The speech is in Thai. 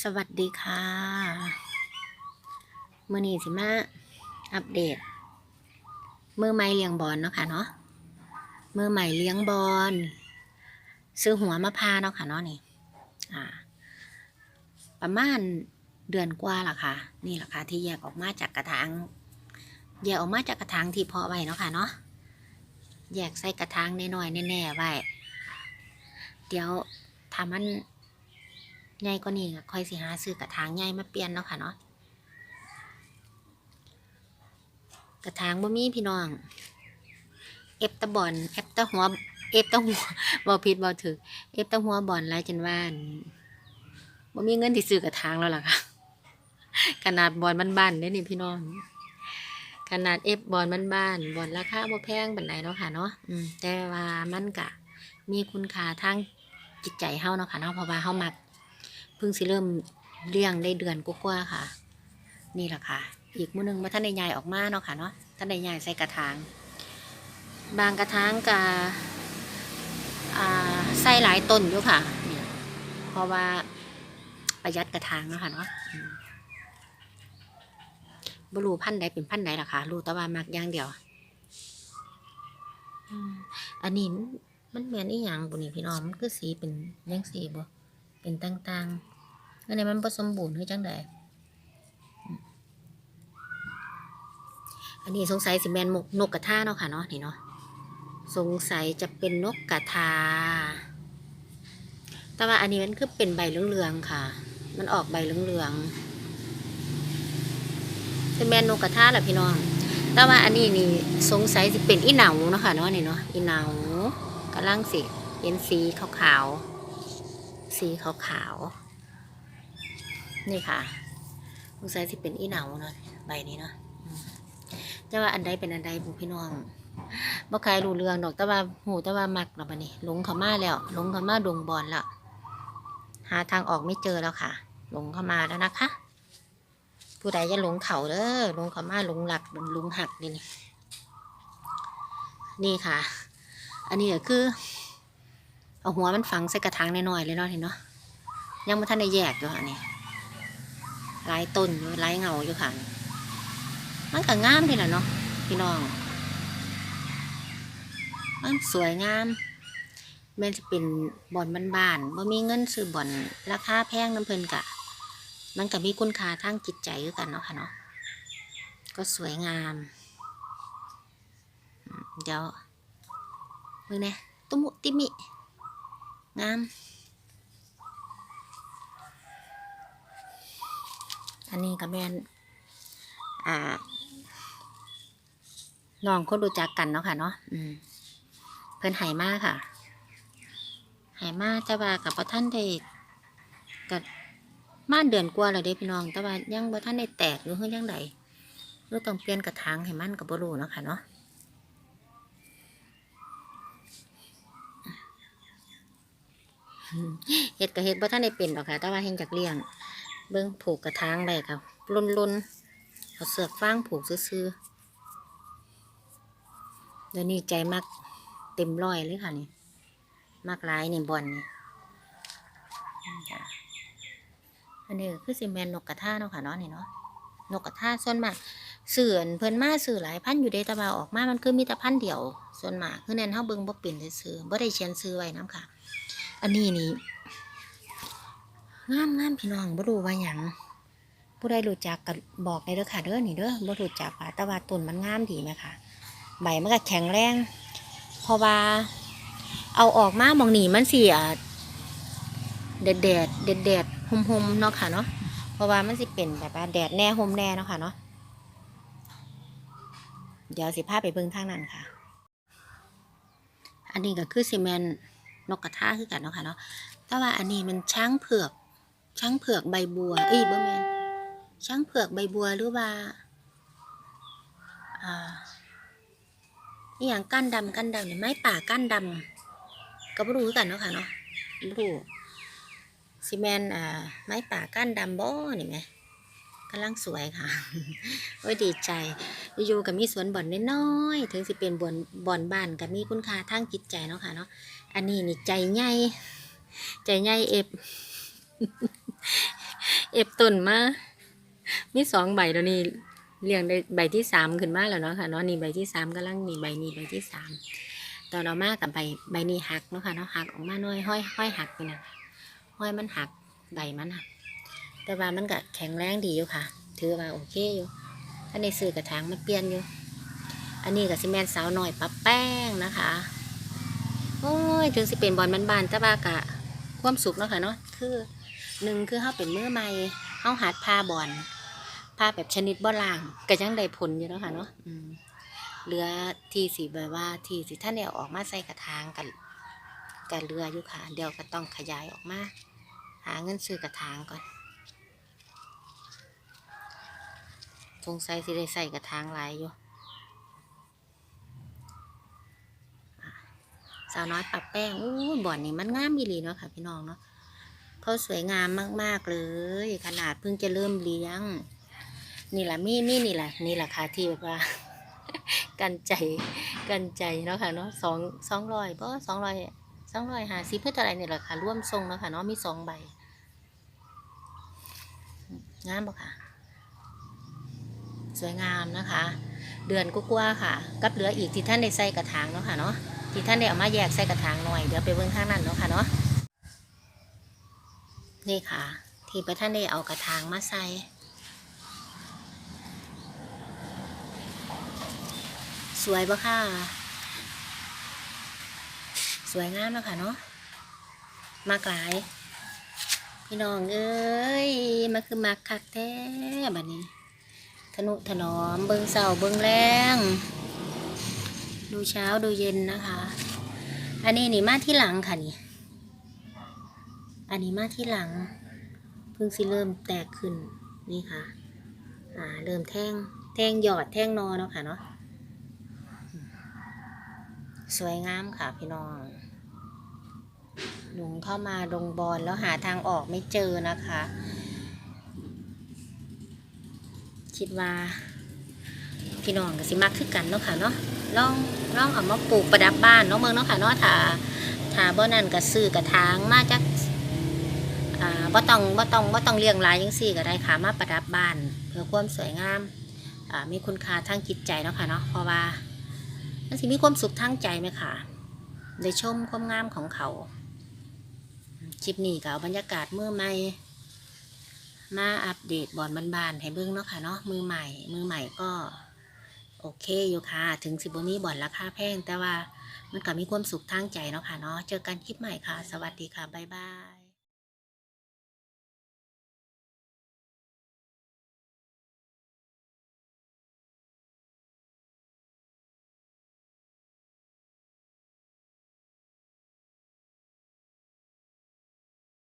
สวัสดีค่ะเมื่อนี้สิมาอัปเดตมือใหม่เลี้ยงบอลเนาะค่ะเนาะมือใหม่เลี้ยงบอลซื้อหัวมะพร้าวเนาะค่ะเนาะนี่อ่า ประมาณเดือนกว่าละค่ะ นี่แหละค่ะที่แยกออกมาจากกระถางแยกออกมาจากกระถางที่เพาะไว้เนาะค่ะเนาะแยกใส่กระถางน้อยๆแน่ๆไว้เดี๋ยวทำมัน ใหญ่กว่านี้ก็ค่อยสิหาซื้อกระถางใหญ่มาเปลี่ยนเนาะค่ะเนาะกระถางบ่มีพี่น้อง เอฟตะบอนเอฟตะหัว เอฟตะหัวบ่ผิดบ่ถึก เอฟตะหัวบอนหลายจนว่านบ่มีเงินที่ซื้อกระถางแล้วล่ะค่ะ ขนาดบอนบ้านๆเด้นี่พี่น้อง ขนาดเอฟบอนบ้านๆบอนราคาบ่แพงปานใดเนาะค่ะเนาะแต่ว่ามันก็มีคุณค่าทางจิตใจเฮาเนาะค่ะเนาะเพราะว่าเฮามัก พิ่งสิเริ่มเลี้ยงได้เดือนกว่าๆค่ะ นี่แหละค่ะ อีกมือหนึงมาท่านในใหญ่ออกมาเนาะค่ะเนาะท่านในใหญ่ใส่กระถาง บางกระถางกะใส่หลายต้นอยู่ค่ะนี่เพราะว่าประหยัดกระถางเนาะค่ะเนาะบรูพันธุ์ใดเป็นพันธุ์ใดล่ะค่ะรู้แต่ว่ามักอย่างเดียว อันนี้มันมันเหมือนอีหยังบุนี่พี่น้องมันคือสีเป็นยังสีบ่เป็นต่างๆ อันนี้มันผสมบูรณ์คือจังได้อันนี้สงสัยสิแมนมกนกกระทาเนาะค่ะเนาะนี่เนาะสงสัยจะเป็นนกกระทา แต่ว่าอันนี้มันคือเป็นใบเหลืองๆค่ะ มันออกใบเหลืองๆสิแมนนกกระทาแหละพี่น้อง แต่ว่าอันนี้นี่สงสัยสิเป็นอีเหนาเนาะค่ะเนาะนี่เนาะอีเหนากำลังสิเป็นสีขาวๆสีขาวๆ นี่ค่ะสงสัยสิเป็นอีเหนาเนาะใบนี้เนาะอืมแต่ว่าอันใดเป็นอันใดบุพี่น้องบ่ใครรู้เรื่องดอกแต่ว่าหูแต่ว่ามักแล้วบัดนี้หลงเข้ามาแล้วหลงเข้ามาดวงบอลแล้วหาทางออกไม่เจอแล้วค่ะ หลงเข้ามาแล้วนะคะ ผู้ใดจะหลงเขาเด้อหลงเข้ามาหลงหลักหลงหักนี่นี่นี่ค่ะ อันนี้ก็คือ เอาหัวมันฝังใส่กระถางน้อยๆเลยเนาะเห็นเนาะยังไม่ทันได้แยกอยู่ค่ะนี่ หลายต้นอยู่หลายเงาอยู่ค่ะ มันก็งามดีแหละเนาะพี่น้อง มันสวยงามแม่นจะเป็นบ่อนบ้านๆบ่มีเงินซื้อบ่อนราคาแพงน้ำเพลินกะ มันก็มีคุณค่าทางจิตใจด้วยกันเนาะค่ะเนาะ ก็สวยงาม เดี๋ยวมือเนี่ยตุมุติมิ งาม อันนี้ก็แม่นอ่าน้องคนรู้จักกันเนาะค่ะเนาะอืมเพิ่นไหมากค่ะไหมาแต่ว่ากับพ่ท่านได้กับมาเดือนกว่าแล้วเด้พี่น้อง แต่ว่ายังบ่ท่านได้แตกหรือเฮือยังไดหรือต้องเปลี่ยนกระถางให้มันกับบรูเนาะค่ะเนาะเฮ็ดก็เฮ็ดบ่ทันได้เป็นหรอกค่ะ แต่ว่าเฮ็ดจากเลี้ยง เบิ่งผูกกระถางไว้ค่ะลุนๆเอาเสือกฟางผูกซื่อเดี๋ยวนี้ใจมักเต็มร้อยเลยค่ะนี่มักหลายนี่บอลนี่ยอันนี้คือสิแมนนกกระทาเนาะค่ะเนาะนี่เนาะนกกระทาส่วนมากเสื่อนเพิ่นมาสื่อหลายพันอยู่เดต่ว่าออกมามันคือมีแต่พันเดียว ส่วนมากคือแน่นเฮาเบิ่งบ่เป็นซื่อบ่ได้เขียนชื่อไว้นํค่ะ อันนี้นี่ งามงามพี่น้องบ่รู้ว่าหยังผู้ใดรู้จักก็บอกได้เด้อค่ะเด้อนี่เด้อบ่รู้จักค่ะแต่ว่าต้นมันงามดีไหมคะใบมันก็แข็งแรงเพราะว่าเอาออกมาหมองนี่มันสิอะแดดแดดแดดแดดๆหมเนาะค่ะเนาะเพราะว่ามันสิเป็นแบบว่าแดดแน่หมแน่เนาะค่ะเนาะเดี๋ยวสิพาไปเบิ่งทางนั้นค่ะ อันนี้ก็คือซีเมนนกกระทาคือกันเนาะค่ะเนาะแต่ว่าอันนี้มันช้างเผือก ช้างเผือกใบบัว เอ้ยบ่แมนช้างเผือกใบบัวหรือว่าอ่าอหย่างก้านดำก้านดำเนี่ยไม้ป่าก้านดำก็บ่รู้คือกันเนาะค่ะเนาะบ่รู้ซีเมนอ่าไม้ป่าก้านดำบ่นี่ไหมกำลังสวยค่ะโอ้ยดีใจ อยู่ๆกับมีสวนบ่อนน้อยๆถึงสิเป็นบ่อนบ่อนบ้านกับมีคุณค่าทางจิตใจเนาะค่ะเนาะอันนี้นี่ใจใหญ่ใจใหญ่เอฟ เอฟต้นมา มีสองใบแล้วนี่เรียงได้ใบที่สามขึ้นมาแล้วเนาะค่ะเนาะนี่ใบที่สามกำลังนี่ใบนี้ใบที่สามตอนเรามากับใบใบนี้หักเนาะค่ะเนาะหักออกมาหน่อยห้อยห้อยหักไปนะห้อยมันหักใบมันหักแต่ว่ามันก็แข็งแรงดีอยู่ค่ะ ถือว่าโอเคอยู่ถ้าในซื้อกระถางมันเปลี่ยนอยู่ อันนี้กับซีเมนต์สาวหน่อยปะแป้งนะคะ โอ้ยถึงสิเป็นบอลบานๆแต่ว่ากะความสุขเนาะค่ะเนาะคือ หนึ่งคือเขาเป็นมือใหม่เขาหัดพาบอลพาแบบชนิดบ่ล่างก็ยังได้ผลอยู่เนาะค่ะเนาะเหลือที่สีแบบว่าที่สิท่านเนี่ยออกมาใส่กระถางกันกันเรืออยู่ค่ะ เดี๋ยวก็ต้องขยายออกมา หาเงินซื้อกระถางก่อนสงสัยสิได้ใส่กระถางหลายอยู่สาวน้อยปรับแป้งอู้บ่อนนี่มันงามมีหลีเนาะค่ะพี่น้องเนาะ เขาสวยงามมาก ๆ เลย ขนาดเพิ่งจะเริ่มเลี้ยง นี่แหละมีมีนี่แหละนี่แหละค่ะที่แบบว่า กันใจกันใจเนาะค่ะเนาะสองสองร้อยเพราะสองร้อยสองร้อยหาสิเพื่ออะไรเนี่ยแหละค่ะร่วมทรงเนาะค่ะเนาะมีสองใบงามปะค่ะ สวยงามนะคะ เดือนกว่าค่ะ กับเหลืออีกที่ท่านได้ใส่กระถางเนาะค่ะเนาะที่ท่านได้เอามาแยกใส่กระถางหน่อยเดี๋ยวไปเบิ่งข้างนั้นเนาะค่ะเนาะ นี่ค่ะ ที่ไปท่านได้เอากระถางมาใส่สวยปะค่ะ สวยงามแล้วค่ะเนาะมากหลาย พี่น้องเอ้ยมันคือมักคักแท้แบัดนี้ทนุถนอมเบิงเสาเบิงแรงดูเช้าดูเย็นนะคะ อันนี้นี่มาที่หลังค่ะนี่ อันนี้มาที่หลังเพิ่งสิเริ่มแตกขึ้นนี่ค่ะ อ่าเริ่มแท่งแท่งหยอดแท่งนอเนาะค่ะเนาะสวยงามค่ะพี่น้องหลงเข้ามาดงบอลแล้วหาทางออกไม่เจอนะคะ คิดว่า พี่น้องก็สิมักคือกันเนาะค่ะเนาะลองลองเอามาปลูกประดับบ้านเนาะเมืองเนาะค่ะเนาะถ้าถ้าบ่นั่นก็ซื้อกระถางมาจาก อ่าบ่ต้องบ่ต้องบ่ต้องเลี้ยงหลายจังซี่ก็ได้ค่ะมาประดับบ้าน เพื่อความสวยงามอ่ามีคุณค่าทางจิตใจเนาะค่ะเนาะเพราะว่ามันสิมีความสุขทางใจไหมค่ะได้ชมความงามของเขาคลิปนี้ก็เอาบรรยากาศเมื่อใหม่มาอัปเดตบอลบานๆให้เบิ่งเนาะค่ะเนาะมือใหม่ มือใหม่ก็ โอเคอยู่ค่ะ ถึงสิบมีบอลราคาแพงแต่ว่ามันก็มีความสุขทางใจเนาะค่ะเนาะเจอกันคลิปใหม่ค่ะ สวัสดีค่ะ บ๊ายบาย